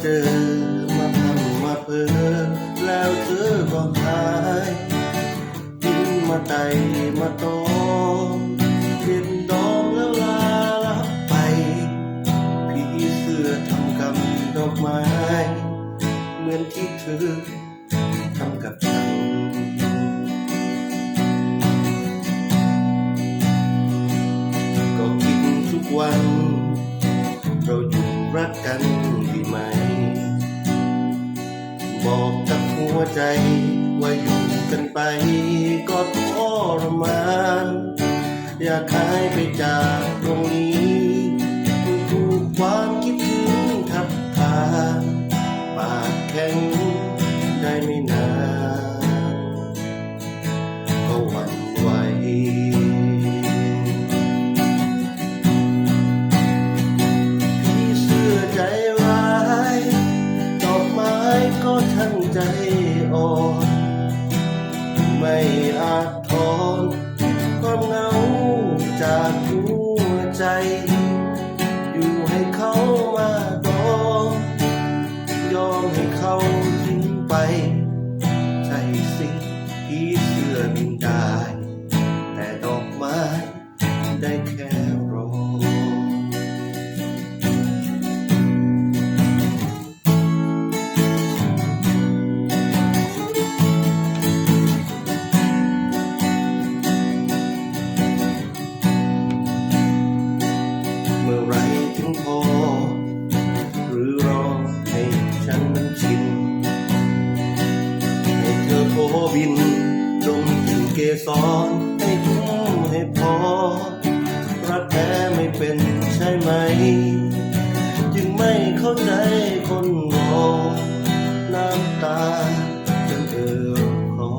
เจอมาทำมาเพิ่มแล้วเจอก็หายกินมาไตมาโตเห็นดองแล้วลาลับไป พี่เสื้อทำกำดอกไม้ เหมือนที่เธอ ใจว่าอยู่กันไปก็ทรมาน อยากหายไปจาก พี่เสื้อบินได้ แต่ดอกไม้ได้แค่รอเมื่อไรถึงพอ หรือรอให้ฉันนั้นชิน ให้เธอโผบินลงถึงเกสรให้คุ้มให้พอรักแท้ไม่เป็นใช่ไหม จึงไม่เข้าใจคนงอน้ำตาจนเอ่อคอ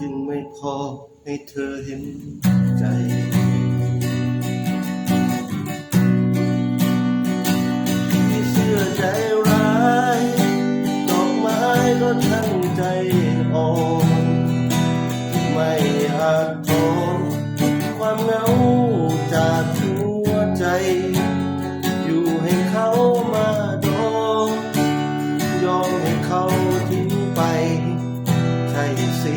จึงไม่พอให้เธอเห็นใจ อาจทนความเหงาจากหัวใจ อยู่ให้เขามาดองยอมให้เขาทิ้งไป ใช่สิ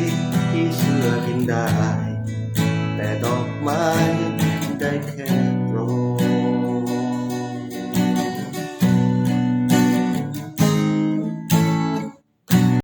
ที่เสื้อกินได้ แต่ดอกไม้ได้แค่